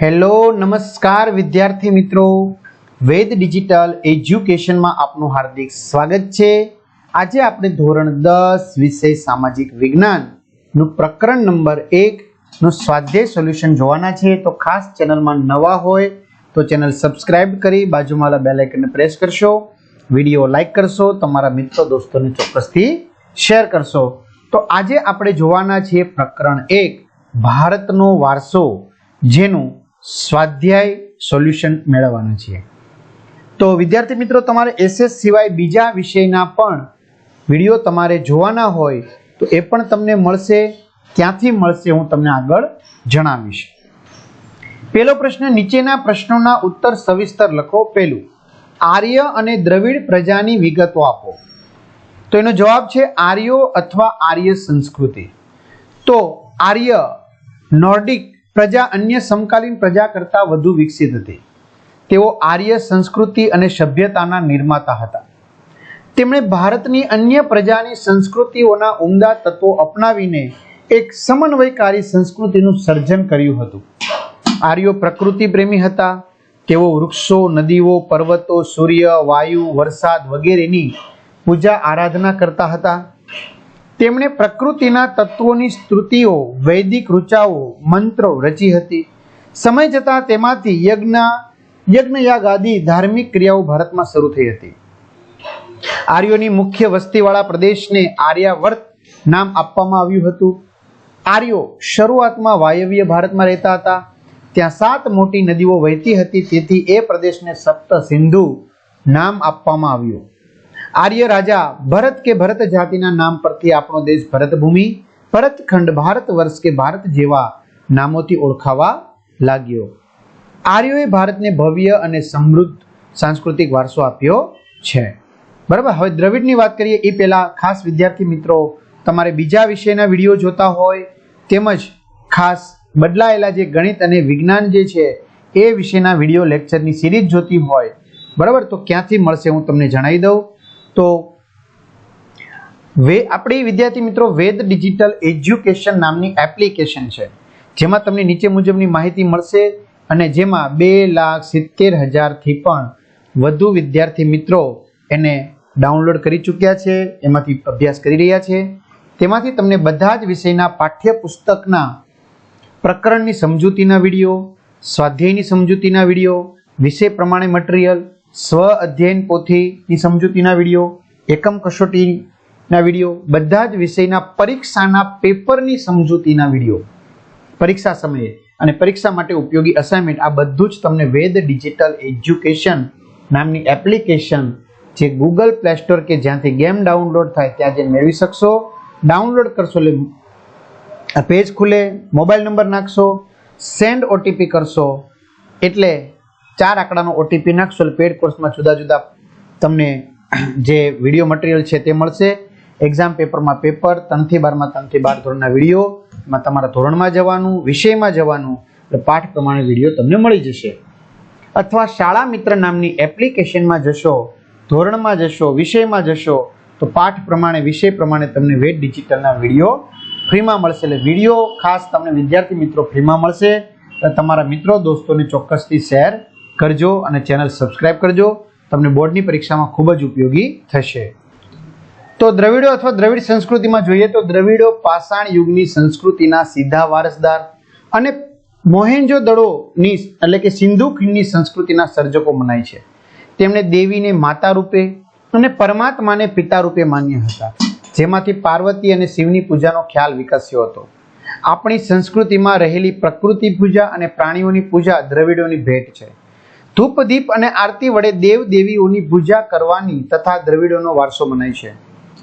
Hello, નમસ્કાર વિદ્યાર્થી મિત્રો. વેદ ડિજિટલ એજ્યુકેશનમાં આપનું હાર્દિક સ્વાગત છે. આજે આપણે ધોરણ દસ વિષય સામાજિક વિજ્ઞાનનું પ્રકરણ નંબર એકનું સ્વાધ્યાય સોલ્યુશન જોવાના છે. તો ખાસ ચેનલમાં નવા હોય તો ચેનલ સબસ્ક્રાઇબ કરી બાજુમાં બેલ આઇકનને પ્રેસ કરશો. વીડિયો લાઈક કરશો, તમારા મિત્રો દોસ્તોને ચોક્કસથી શેર કરશો. તો આજે આપણે જોવાના છીએ પ્રકરણ એક, ભારતનો વારસો, જેનું સ્વાધ્યાય સોલ્યુશન મેળવવાનું છે. તો વિદ્યાર્થી મિત્રો, તમારે એસએસ સિવાય બીજા વિષયના પણ વીડિયો તમારે જોવાના હોય તો એ પણ તમને મળશે. ક્યાંથી મળશે, હું તમને આગળ જણાવીશ. પહેલો પ્રશ્ન, નીચેના પ્રશ્નોના ઉત્તર સવિસ્તર લખો. પહેલું, આર્ય અને દ્રવિડ પ્રજાની વિગતો આપો. તો એનો જવાબ છે આર્યો અથવા આર્ય સંસ્કૃતિ. તો આર્ય, નોર્ડિક પ્રજા અન્ય સમકાલીન પ્રજા કરતાં વધુ વિકસિત હતી. તેઓ આર્ય સંસ્કૃતિ અને સભ્યતાના નિર્માતા હતા. તેમણે ભારતની અન્ય પ્રજાની સંસ્કૃતિઓના ઉમદા તત્વો અપનાવીને એક સમન્વયકારી સંસ્કૃતિનું સર્જન કર્યું હતું. આર્યો પ્રકૃતિ પ્રેમી હતા. તેઓ વૃક્ષો, નદીઓ, પર્વતો, સૂર્ય, વાયુ, વરસાદ વગેરેની પૂજા આરાધના કરતા હતા. તેમણે પ્રકૃતિના તત્વોની સ્તુતિઓ, વૈદિક ઋચાઓ, મંત્રો રચી હતી. સમય જતાં તેમાંથી યજ્ઞ, યજ્ઞયાગ આદિ ધાર્મિક ક્રિયાઓ ભારતમાં શરૂ થઈ હતી. આર્યોની મુખ્ય વસ્તીવાળા પ્રદેશને આર્યાવર્ત નામ આપવામાં આવ્યું હતું. આર્યો શરૂઆતમાં વાયવ્ય ભારતમાં રહેતા હતા. ત્યાં સાત મોટી નદીઓ વહેતી હતી, તેથી એ પ્રદેશને સપ્ત સિંધુ નામ આપવામાં આવ્યું. આર્ય રાજા ભરત કે ભરત જાતિના નામ પરથી આપણો દેશ ભરતભૂમિ ભરતખંડ ભારત વર્ષ કે ભારત જેવા નામોથી ઓળખાવા લાગ્યો. આર્યોએ ભારતને ભવ્ય અને સમૃદ્ધ સાંસ્કૃતિક વારસો આપ્યો છે. બરાબર? હવે દ્રવિડની વાત કરીએ, એ પહેલાં ખાસ વિદ્યાર્થી મિત્રો તમારે બીજા વિષયના વીડિયો જોતા હોય, તેમજ ખાસ બદલાયેલા જે ગણિત અને વિજ્ઞાન જે છે, એ વિષયના વીડિયો લેક્ચરની સિરીઝ જોતી હોય. બરાબર? તો ક્યાંથી મળશે હું તમને જણાવી દઉં. તો વે, આપણી વિદ્યાર્થી મિત્રો, વેદ ડિજિટલ એજ્યુકેશન નામની એપ્લિકેશન છે. જેમાં તમને નીચે મુજબની માહિતી મળશે અને જેમાં બે લાખ સિત્તેર હજારથી પણ વધુ વિદ્યાર્થી મિત્રો એને ડાઉનલોડ કરી ચૂક્યા છે, એમાંથી અભ્યાસ કરી રહ્યા છે. તેમાંથી તમને બધા જ વિષયના પાઠ્યપુસ્તકના પ્રકરણની સમજૂતીના વીડિયો, સ્વાધ્યાયની સમજૂતીના વીડિયો, વિષય પ્રમાણે મટીરિયલ સ્વ અધ્યયન પોથીની સમજૂતીના વીડિયો, એકમ કસોટીના વીડિયો, બધા જ વિષયના પરીક્ષાના પેપરની સમજૂતીના વીડિયો. પરીક્ષા સમયે અને પરીક્ષા માટે ઉપયોગી અસાઇનમેન્ટ આ બધું જ તમને વેદ ડિજિટલ એજ્યુકેશન નામની એપ્લિકેશન જે ગૂગલ પ્લે સ્ટોર કે જ્યાંથી ગેમ ડાઉનલોડ થાય ત્યાં જે મેળવી શકશો. ડાઉનલોડ કરશો એટલે પેજ ખુલે, મોબાઈલ નંબર નાખશો, સેન્ડ ઓટીપી કરશો. એટલે ચાર આંકડાનો ઓટીપી નાખશો એટલે પેડ કોર્સમાં જુદા જુદા તમને જે વીડિયો મટીરિયલ છે તે મળશે. એક્ઝામ પેપરમાં પેપર ત્રણથી બારમાં ત્રણથી બાર ધોરણના વીડિયો એમાં તમારા ધોરણમાં જવાનું, વિષયમાં જવાનું, એટલે પાઠ પ્રમાણે વીડિયો તમને મળી જશે. અથવા શાળા મિત્ર નામની એપ્લિકેશનમાં જશો, ધોરણમાં જશો, વિષયમાં જશો, તો પાઠ પ્રમાણે, વિષય પ્રમાણે તમને વેટ ડિજિટલના વીડિયો ફ્રીમાં મળશે. એટલે વીડિયો ખાસ તમને વિદ્યાર્થી મિત્રો ફ્રીમાં મળશે. તમારા મિત્રો, દોસ્તોને ચોક્કસથી શેર કરજો અને ચેનલ સબસ્ક્રાઇબ કરજો. તમને બોર્ડની પરીક્ષામાં ખૂબ જ ઉપયોગી થશે. તો દ્રવિડો અથવા દ્રવિડ સંસ્કૃતિમાં જોઈએ તો દ્રવિડો પાષાણ યુગની સંસ્કૃતિના સીધા વારસદાર અને મોહેન્જો દડોની એટલે કે સિંધુ ખીણની સંસ્કૃતિના સર્જકો મનાય છે. તેમણે દેવીને માતા રૂપે અને પરમાત્માને પિતા રૂપે માન્ય હતા. જેમાંથી પાર્વતી અને શિવની પૂજાનો ખ્યાલ વિકસ્યો હતો. આપણી સંસ્કૃતિમાં રહેલી પ્રકૃતિ પૂજા અને પ્રાણીઓની પૂજા દ્રવિડોની ભેટ છે. ધૂપ દીપ અને આરતી વડે દેવ દેવીઓની પૂજા કરવાની તથા દ્રવિડોનો વારસો મનાય છે.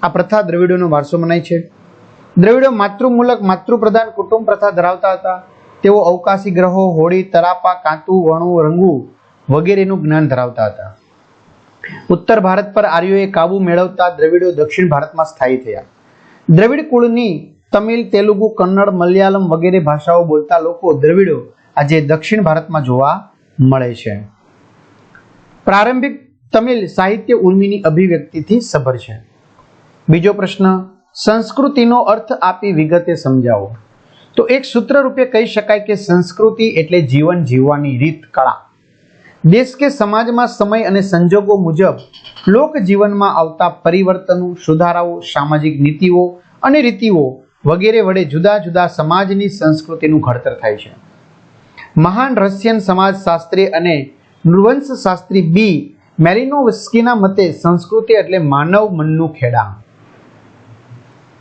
આ પ્રથા દ્રવિડોનો વારસો મનાય છે. દ્રવિડો માતૃમૂલક, માતૃપ્રધાન કુટુંબ પ્રથા ધરાવતા હતા. તેઓ અવકાશી ગ્રહો, હોળી, તરાપા, કાંતુ, વણું, રંગુ વગેરેનું જ્ઞાન ધરાવતા હતા. ઉત્તર ભારત પર આર્યોએ કાબુ મેળવતા દ્રવિડો દક્ષિણ ભારતમાં સ્થાયી થયા. દ્રવિડ કુળની તમિલ, તેલુગુ, કન્નડ, મલયાલમ વગેરે ભાષાઓ બોલતા લોકો દ્રવિડો આજે દક્ષિણ ભારતમાં જોવા મળે છે. પ્રારંભિક તમિલ સાહિત્ય ઉર્મિની અભિવ્યક્તિથી સભર છે. બીજો પ્રશ્ન, સંસ્કૃતિનો અર્થ આપી વિગતે સમજાવો. તો એક સૂત્ર રૂપે કહી શકાય કે સંસ્કૃતિ એટલે જીવન જીવવાની રીત કળા. દેશ કે સમાજમાં સમય અને સંજોગો મુજબ લોક જીવનમાં આવતા પરિવર્તનો, સુધારાઓ, સામાજિક નીતિઓ અને રીતિઓ વગેરે વડે જુદા જુદા સમાજની સંસ્કૃતિનું ઘડતર થાય છે. મહાન રશિયન સમાજશાસ્ત્રી અને નૃવંશશાસ્ત્રી બી મેરિનોવસ્કીના મતે સંસ્કૃતિ એટલે માનવ મનનું ખેડાણ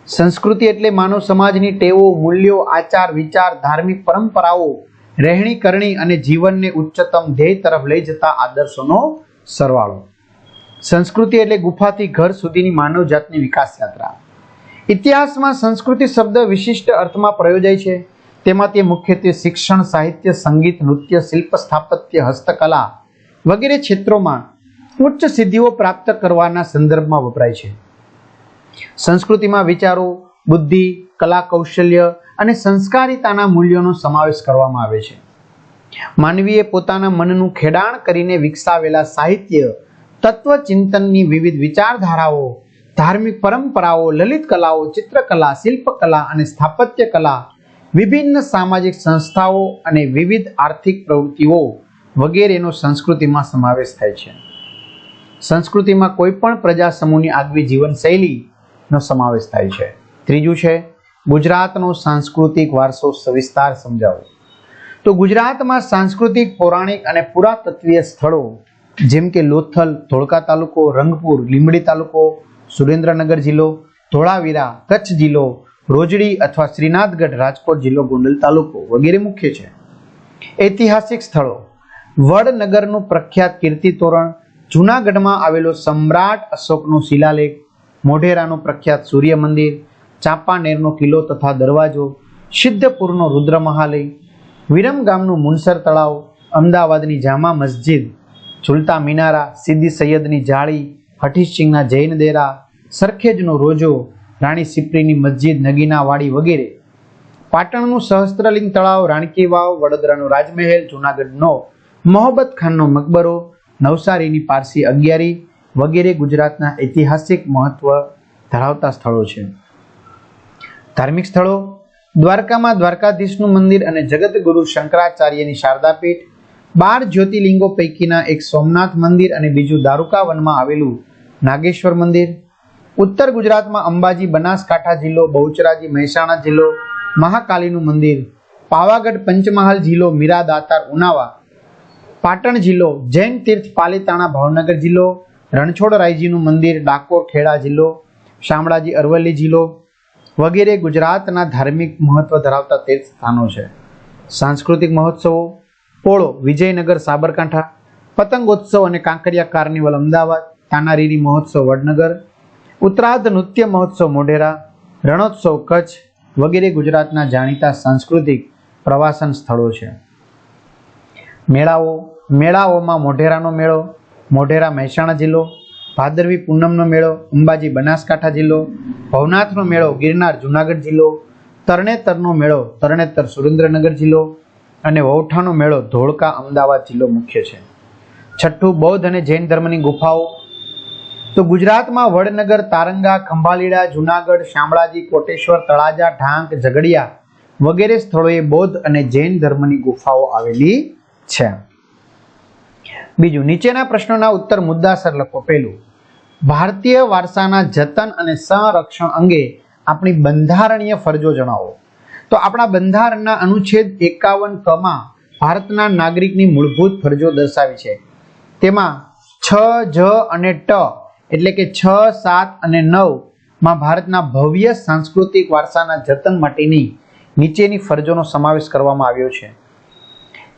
સંસ્કૃતિ એટલે માનવ સમાજની ટેવો, મૂલ્યો, આચાર, વિચાર, ધાર્મિક પરંપરાઓ, રહેણી કરણી અને જીવનને ઉચ્ચતમ ધ્યેય તરફ લઈ જતા આદર્શોનો સરવાળો. સંસ્કૃતિ એટલે ગુફાથી ઘર સુધીની માનવ જાતની વિકાસ યાત્રા. ઇતિહાસમાં સંસ્કૃતિ શબ્દ વિશિષ્ટ અર્થમાં પ્રયોજાય છે. તેમાં તે મુખ્યત્વે શિક્ષણ, સાહિત્ય, સંગીત, નૃત્ય, શિલ્પ, સ્થાપત્ય, હસ્તકલા વગેરે ક્ષેત્રોમાં ઉચ્ચ સિદ્ધિઓ પ્રાપ્ત કરવાના સંદર્ભમાં વપરાય છે. સંસ્કૃતિમાં વિચારો, બુદ્ધિ કલા કૌશલ્ય અને સંસ્કારિતાના મૂલ્યોનો સમાવેશ કરવામાં આવે છે. માનવીએ પોતાના મનનું ખેડાણ કરીને વિકસાવેલા સાહિત્ય, તત્વચિંતનની વિવિધ વિચારધારાઓ, ધાર્મિક પરંપરાઓ, લલિત કલાઓ, ચિત્રકલા, શિલ્પકલા અને સ્થાપત્ય કલા વિભિન્ન સામાજિક સંસ્થાઓ અને વિવિધ આર્થિક પ્રવૃત્તિઓ વગેરેનો સંસ્કૃતિમાં સમાવેશ થાય છે. સંસ્કૃતિમાં કોઈ પણ પ્રજા સમૂહની આગવી જીવનશૈલીનો સમાવેશ થાય છે. ત્રીજું છે, ગુજરાતનો સાંસ્કૃતિક વારસો સવિસ્તાર સમજાવો. તો ગુજરાતમાં સાંસ્કૃતિક, પૌરાણિક અને પુરાતત્વીય સ્થળો જેમ કે લોથલ, ધોળકા તાલુકો, રંગપુર, લીંબડી તાલુકો, સુરેન્દ્રનગર જિલ્લો, ધોળાવીરા, કચ્છ જિલ્લો રોજડી અથવા શ્રીનાથગઢ રાજકોટ જિલ્લો ગોંડલ તાલુકો વગેરે મુખ્ય છે. ઐતિહાસિક સ્થળો. વડનગરનું પ્રખ્યાત કીર્તિ તોરણ, જૂનાગઢમાં આવેલો સમ્રાટ અશોકનો શિલાલેખ, મોઢેરાનું પ્રખ્યાત સૂર્ય મંદિર, ચાંપાનેરનો કિલ્લો તથા દરવાજો, સિદ્ધપુરનો રુદ્ર મહાલય વિરમ ગામનું મુનસર તળાવ, અમદાવાદની જામા મસ્જિદ ઝુલતા મિનારા, સિદ્ધિ સૈયદની જાળી હઠીસિંહના જૈન દેરા, સરખેજનો રોજો રાણી સિપ્રીની મસ્જિદ નગીનાવાડી વગેરે. પાટણનું સહસ્ત્રલિંગ તળાવ, રાણકી વાવ, વડોદરાનો રાજમહેલ, જૂનાગઢનો મોહબ્બત ખાનનો મકબરો, નવસારીની પારસી અગિયારી વગેરે ગુજરાતના ઐતિહાસિક મહત્વ ધરાવતા સ્થળો છે. ધાર્મિક સ્થળો, દ્વારકામાં દ્વારકાધીશનું મંદિર અને જગતગુરુ શંકરાચાર્યની શારદાપીઠ, બાર જ્યોતિર્લિંગો પૈકીના એક સોમનાથ મંદિર અને બીજું દારૂકા વનમાં આવેલું નાગેશ્વર મંદિર ઉત્તર ગુજરાતમાં અંબાજી, બનાસકાંઠા જિલ્લો, બહુચરાજી, મહેસાણા જિલ્લો, મહાકાલીનું મંદિર, પાવાગઢ, પંચમહાલ જિલ્લો મીરા દાતાર ઉનાવા, પાટણ જિલ્લો, જૈન તીર્થ, પાલીતાણા, ભાવનગર જિલ્લો રણછોડરાયજીનું મંદિર, ડાકોર, ખેડા જિલ્લો, શામળાજી, અરવલ્લી જિલ્લો વગેરે ગુજરાતના ધાર્મિક મહત્વ ધરાવતા તીર્થ સ્થાનો છે. સાંસ્કૃતિક મહોત્સવો, પોળો, વિજયનગર, સાબરકાંઠા, પતંગોત્સવ અને કાંકરિયા કાર્નિવલ, અમદાવાદ, તાનારીરી મહોત્સવ, વડનગર ઉત્તરાર્ધ નૃત્ય મહોત્સવ મોઢેરા, રણોત્સવ કચ્છ વગેરે ગુજરાતના જાણીતા સાંસ્કૃતિક પ્રવાસન સ્થળો છે. મેળાઓ, મેળાઓમાં મોઢેરાનો મેળો, મોઢેરા મહેસાણા જિલ્લો, ભાદરવી પૂનમનો મેળો, અંબાજી બનાસકાંઠા જિલ્લો, ભવનાથનો મેળો, ગિરનાર જુનાગઢ જિલ્લો, તરણેતરનો મેળો, તરણેતર સુરેન્દ્રનગર જિલ્લો અને વૌઠાનો મેળો ધોળકા અમદાવાદ જિલ્લો મુખ્ય છે. છઠ્ઠું બૌદ્ધ અને જૈન ધર્મની ગુફાઓ તો ગુજરાતમાં વડનગર, તારંગા, ખંભાલીડા, જુનાગઢ, શામળાજી, કોટેશ્વર, તળાજા, ઢાંક, ઝઘડિયા વગેરે સ્થળોએ બૌદ્ધ અને જૈન ધર્મની ગુફાઓ આવેલી છે. બીજું, નીચેના પ્રશ્નોના ઉત્તર મુદ્દાસર લખો. પહેલું, ભારતીય વારસાના જતન અને સંરક્ષણ અંગે આપણી બંધારણીય ફરજો જણાવો. તો આપણા બંધારણના અનુચ્છેદ એકાવન કમાં ભારતના નાગરિકની મૂળભૂત ફરજો દર્શાવી છે. તેમાં છ, જ અને ટ એટલે કે છ, સાત અને નવમાં ભારતના ભવ્ય સાંસ્કૃતિક વારસાના જતન માટેની નીચેની ફરજોનો સમાવેશ કરવામાં આવ્યો છે.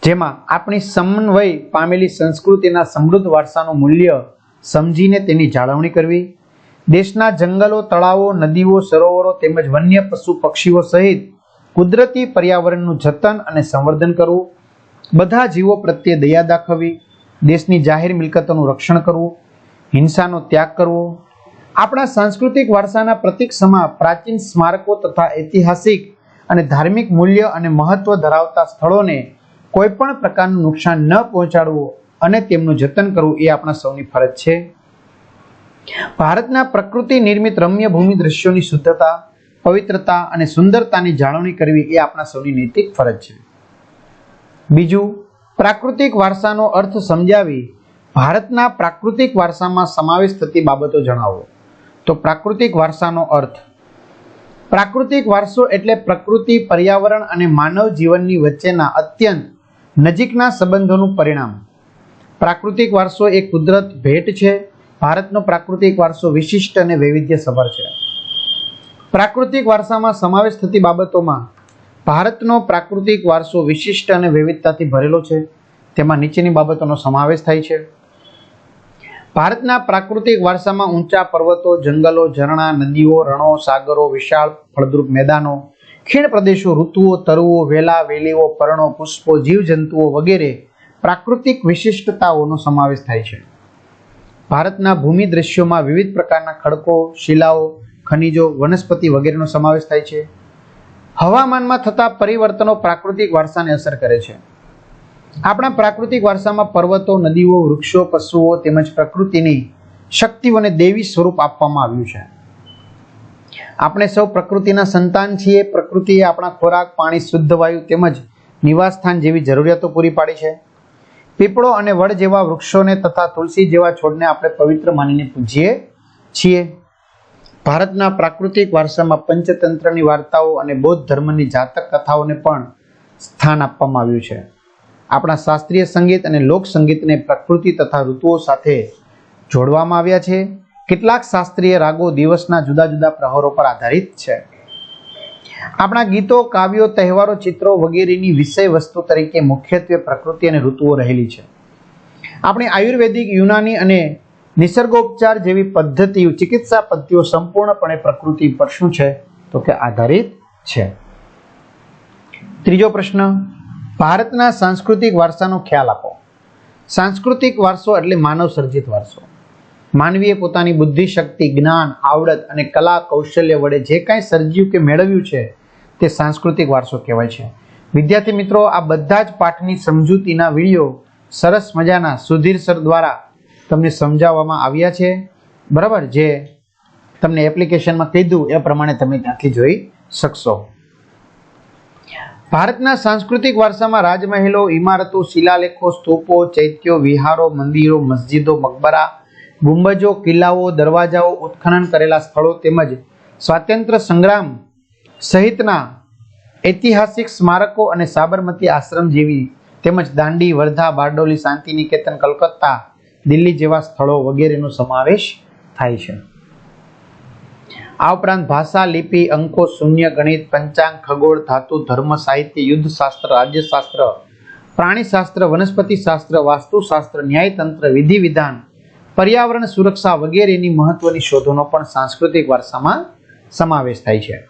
જેમાં આપણી સમન્વય પામેલી સંસ્કૃતિના સમૃદ્ધ વારસાનું મૂલ્ય સમજીને તેની જાળવણી કરવી, દેશના જંગલો, તળાવો, નદીઓ, સરોવરો તેમજ વન્ય પશુ પક્ષીઓ સહિત કુદરતી પર્યાવરણનું જતન અને સંવર્ધન કરવું, બધા જીવો પ્રત્યે દયા દાખવવી, દેશની જાહેર મિલકતોનું રક્ષણ કરવું હિંસાનો ત્યાગ કરવો. આપણા સાંસ્કૃતિક વારસાના પ્રતીક સમા પ્રાચીન સ્મારકો તથા ઐતિહાસિક અને ધાર્મિક મૂલ્ય અને મહત્વ ધરાવતા સ્થળોને કોઈ પણ પ્રકારનું નુકસાન ન પહોંચાડવું અને તેમનું જતન કરવું એ આપણા સૌની ફરજ છે. ભારતના પ્રકૃતિ નિર્મિત રમ્ય ભૂમિ દ્રશ્યોની શુદ્ધતા, પવિત્રતા અને સુંદરતાની જાળવણી કરવી એ આપણા સૌની નૈતિક ફરજ છે. બીજું, પ્રાકૃતિક વારસાનો અર્થ સમજાવી ભારતના પ્રાકૃતિક વારસામાં સમાવેશ થતી બાબતો જણાવો. તો પ્રાકૃતિક વારસાનો અર્થ. પ્રાકૃતિક વારસો એટલે પ્રકૃતિ, પર્યાવરણ અને માનવ જીવનની વચ્ચેના અત્યંત નજીકના સંબંધોનું પરિણામ. પ્રાકૃતિક વારસો એ કુદરત, ભેટ છે. ભારતનો પ્રાકૃતિક વારસો વિશિષ્ટ અને વૈવિધ્યસભર છે. પ્રાકૃતિક વારસામાં સમાવેશ થતી બાબતોમાં ભારતનો પ્રાકૃતિક વારસો વિશિષ્ટ અને વિવિધતાથી ભરેલો છે. તેમાં નીચેની બાબતોનો સમાવેશ થાય છે. ભારતના પ્રાકૃતિક વારસામાં ઊંચા પર્વતો, જંગલો, ઝરણા, નદીઓ, રણો, સાગરો, વિશાળ ફળદ્રુપ મેદાનો, ખીણ પ્રદેશો, ઋતુઓ તરવો વેલા, વેલીઓ, પર્ણો, પુષ્પો, જીવજંતુઓ વગેરે પ્રાકૃતિક વિશિષ્ટતાઓનો સમાવેશ થાય છે. ભારતના ભૂમિ દ્રશ્યોમાં વિવિધ પ્રકારના ખડકો, શિલાઓ, ખનિજો, વનસ્પતિ વગેરેનો સમાવેશ થાય છે. હવામાનમાં થતા પરિવર્તનો પ્રાકૃતિક વારસાને અસર કરે છે. આપણા પ્રાકૃતિક વારસામાં પર્વતો, નદીઓ, વૃક્ષો, પશુઓ તેમજ પ્રકૃતિની શક્તિઓને દેવી સ્વરૂપ આપવામાં આવ્યું છે. આપણે સૌ પ્રકૃતિના સંતાન છીએ. પ્રકૃતિએ આપણા ખોરાક, પાણી, શુદ્ધ વાયુ તેમજ નિવાસસ્થાન જેવી જરૂરિયાતો પૂરી પાડી છે. પીપળો અને વડ જેવા વૃક્ષોને તથા તુલસી જેવા છોડને આપણે પવિત્ર માનીને પૂજીએ છીએ. ભારતના પ્રાકૃતિક વારસામાં પંચતંત્રની વાર્તાઓ અને બૌદ્ધ ધર્મની જાતક કથાઓને પણ સ્થાન આપવામાં આવ્યું છે. આપણા શાસ્ત્રીય સંગીત અને લોક સંગીતને પ્રકૃતિ તથા ઋતુઓ સાથે જોડવામાં આવ્યા છે. કેટલાક શાસ્ત્રીય રાગો દિવસના જુદા જુદા પ્રહરો પર આધારિત છે. આપણા ગીતો, કાવ્યો, તહેવારો, ચિત્રો વગેરેની વિષય વસ્તુ તરીકે મુખ્યત્વે પ્રકૃતિ અને ઋતુઓ રહેલી છે. આપણી આયુર્વેદિક, યુનાની અને નિસર્ગોપચાર જેવી પદ્ધતિઓ, ચિકિત્સા પદ્ધતિઓ સંપૂર્ણપણે પ્રકૃતિ પર શું છે? તો કે આધારિત છે. ત્રીજો પ્રશ્ન ભારતના સાંસ્કૃતિક વારસાનો ખ્યાલ આપો. સાંસ્કૃતિક વારસો એટલે માનવ સર્જિત વારસો. માનવીએ પોતાની બુદ્ધિ શક્તિ જ્ઞાન, આવડત અને કલા કૌશલ્ય વડે જે કાંઈ સર્જ્યું કે મેળવ્યું છે, તે સાંસ્કૃતિક વારસો કહેવાય છે. વિદ્યાર્થી મિત્રો, આ બધા જ પાઠની સમજૂતીના વીડિયો સરસ મજાના સુધીર સર દ્વારા તમને સમજાવવામાં આવ્યા છે. બરાબર? જે તમને એપ્લિકેશનમાં કીધું એ પ્રમાણે તમે ત્યાંથી જોઈ શકશો. ભારતના સાંસ્કૃતિક વારસામાં રાજમહેલો, ઇમારતો, શિલાલેખો, સ્તૂપો, ચૈત્યો, વિહારો, મંદિરો, મસ્જિદો, મકબરા, ગુંબજો, કિલ્લાઓ, દરવાજાઓ ઉત્ખનન કરેલા સ્થળો તેમજ સ્વાતંત્ર્ય સંગ્રામ સહિતના ઐતિહાસિક સ્મારકો અને સાબરમતી આશ્રમ જેવી તેમજ દાંડી, વર્ધા, બારડોલી શાંતિ નિકેતન કલકત્તા, દિલ્હી જેવા સ્થળો વગેરેનો સમાવેશ થાય છે. આ ઉપરાંત ભાષા, લિપિ, અંકો, શૂન્ય, ગણિત, પંચાંગ, ખગોળ, ધાતુ, ધર્મ, સાહિત્ય યુદ્ધશાસ્ત્ર રાજ્યશાસ્ત્ર, પ્રાણીશાસ્ત્ર વનસ્પતિ શાસ્ત્ર વાસ્તુશાસ્ત્ર, ન્યાયતંત્ર, વિધિ વિધાન, પર્યાવરણ સુરક્ષા વગેરેની મહત્વની શોધોનો પણ સાંસ્કૃતિક વારસામાં સમાવેશ થાય છે.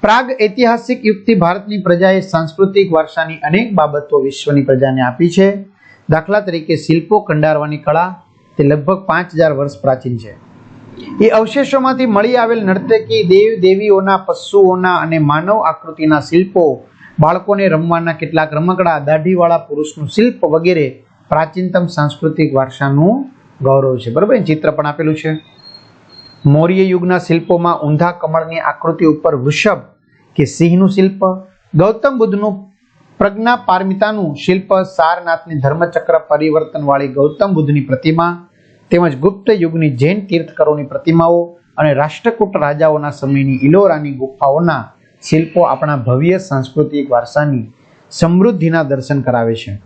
પ્રાગ ઐતિહાસિક યુગથી ભારતની પ્રજાએ સાંસ્કૃતિક વારસાની અનેક બાબતો વિશ્વની પ્રજાને આપી છે. દાખલા તરીકે શિલ્પો કંડારવાની કળા, તે લગભગ પાંચ હજાર વર્ષ પ્રાચીન છે. એ અવશેષોમાંથી મળી આવેલ નર્તકી, દેવ, દેવીઓના પશુઓના અને માનવ આકૃતિના શિલ્પો, બાળકોને રમવાના કેટલાક રમકડા, દાઢીવાળા પુરુષનું શિલ્પ વગેરે પ્રાચીનતમ સાંસ્કૃતિક વારસાનું ગૌરવ છે. બરાબર? ચિત્ર પણ આપેલું છે. મૌર્ય યુગના શિલ્પોમાં ઊંધા કમળની આકૃતિ ઉપર વૃષભ કે સિંહનું શિલ્પ, ગૌતમ બુદ્ધનું પ્રજ્ઞા પારમિતાનું શિલ્પ, સારનાથની ધર્મચક્ર પરિવર્તનવાળી ગૌતમ બુદ્ધની પ્રતિમા તેમજ ગુપ્ત યુગની જૈન તીર્થકરોની પ્રતિમાઓ અને રાષ્ટ્રકૂટ રાજાઓના સમયની ઇલોરાની ગુફાઓના શિલ્પો આપણા ભવ્ય સાંસ્કૃતિક વારસાની સમૃદ્ધિના દર્શન કરાવે છે.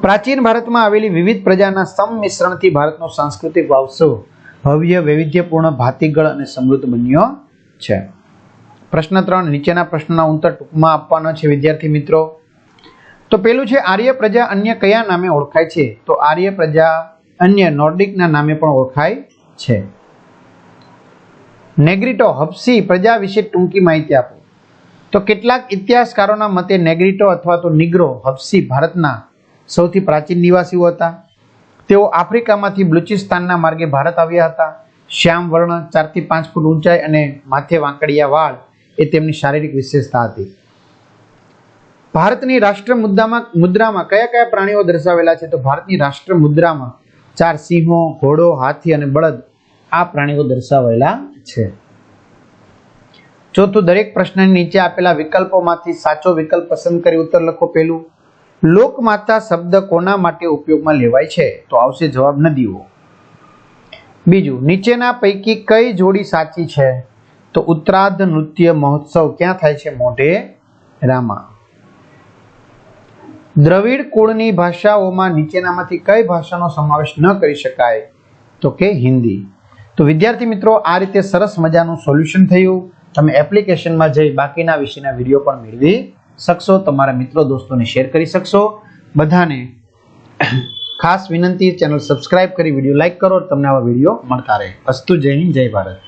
પ્રાચીન ભારતમાં આવેલી વિવિધ પ્રજાના સંમિશ્રણથી ભારતનો સાંસ્કૃતિક વારસો ભવ્ય, વૈવિધ્યપૂર્ણ, ભાતીગળ અને સમૃદ્ધ બન્યો છે. પ્રશ્ન ત્રણ, નીચેના પ્રશ્નના ઉત્તર ટૂંકમાં આપવાનો છે, વિદ્યાર્થી મિત્રો. તો પેલું છે, આર્ય પ્રજા અન્ય કયા નામે ઓળખાય છે? તો આર્ય પ્રજા અન્ય નોર્ડિકના નામે પણ ઓળખાય છે. નેગ્રીટો હપ્સી પ્રજા વિશે ટૂંકી માહિતી આપો. તો કેટલાક ઇતિહાસકારોના મતે નેગ્રીટો અથવા તો નિગ્રો હપ્સી ભારતના સૌથી પ્રાચીન નિવાસીઓ હતા. તેઓ આફ્રિકામાંથી બલુચિસ્તાનના માર્ગે ભારત આવ્યા હતા. શ્યામ વર્ણ ચારથી પાંચ ફૂટ ઊંચાઈ અને માથે વાંકડિયા વાળ એ તેમની શારીરિક વિશેષતા હતી. ભારતની રાષ્ટ્ર મુદ્દામાં મુદ્રામાં કયા કયા પ્રાણીઓ દર્શાવેલા છે? તો ભારતની રાષ્ટ્ર મુદ્રામાં ચાર સિંહો, ઘોડો, હાથી અને બળદ આ પ્રાણીઓ દર્શાવેલા છે. ચોથું, દરેક પ્રશ્નની નીચે આપેલા વિકલ્પોમાંથી સાચો વિકલ્પ પસંદ કરી ઉત્તર લખો પહેલું. લોકમાતા શબ્દ કોના માટે ઉપયોગમાં લેવાય છે? તો આવશે જવાબ નદીઓ. બીજું, નીચેના પૈકી કઈ જોડી સાચી છે? તો ઉત્તરાર્ધ નૃત્ય મહોત્સવ ક્યાં થાય છે? મોઢે રામા. દ્રવિડ કુળની ભાષાઓમાં નીચેનામાંથી કઈ ભાષાનો સમાવેશ ન કરી શકાય તો કે હિન્દી. તો વિદ્યાર્થી મિત્રો, આ રીતે સરસ મજાનું સોલ્યુશન થયું. તમે એપ્લિકેશનમાં જઈ બાકીના વિષયના વીડિયો પણ મેળવી શકશો. તમારા મિત્રો દોસ્તોને શેર કરી શકશો. બધાને ખાસ વિનંતી, ચેનલ સબસ્ક્રાઇબ કરી, વીડિયો લાઇક કરો. તમને આવા વીડિયો મળતા રહે. અસ્તુ જય હિન્દ, જય ભારત.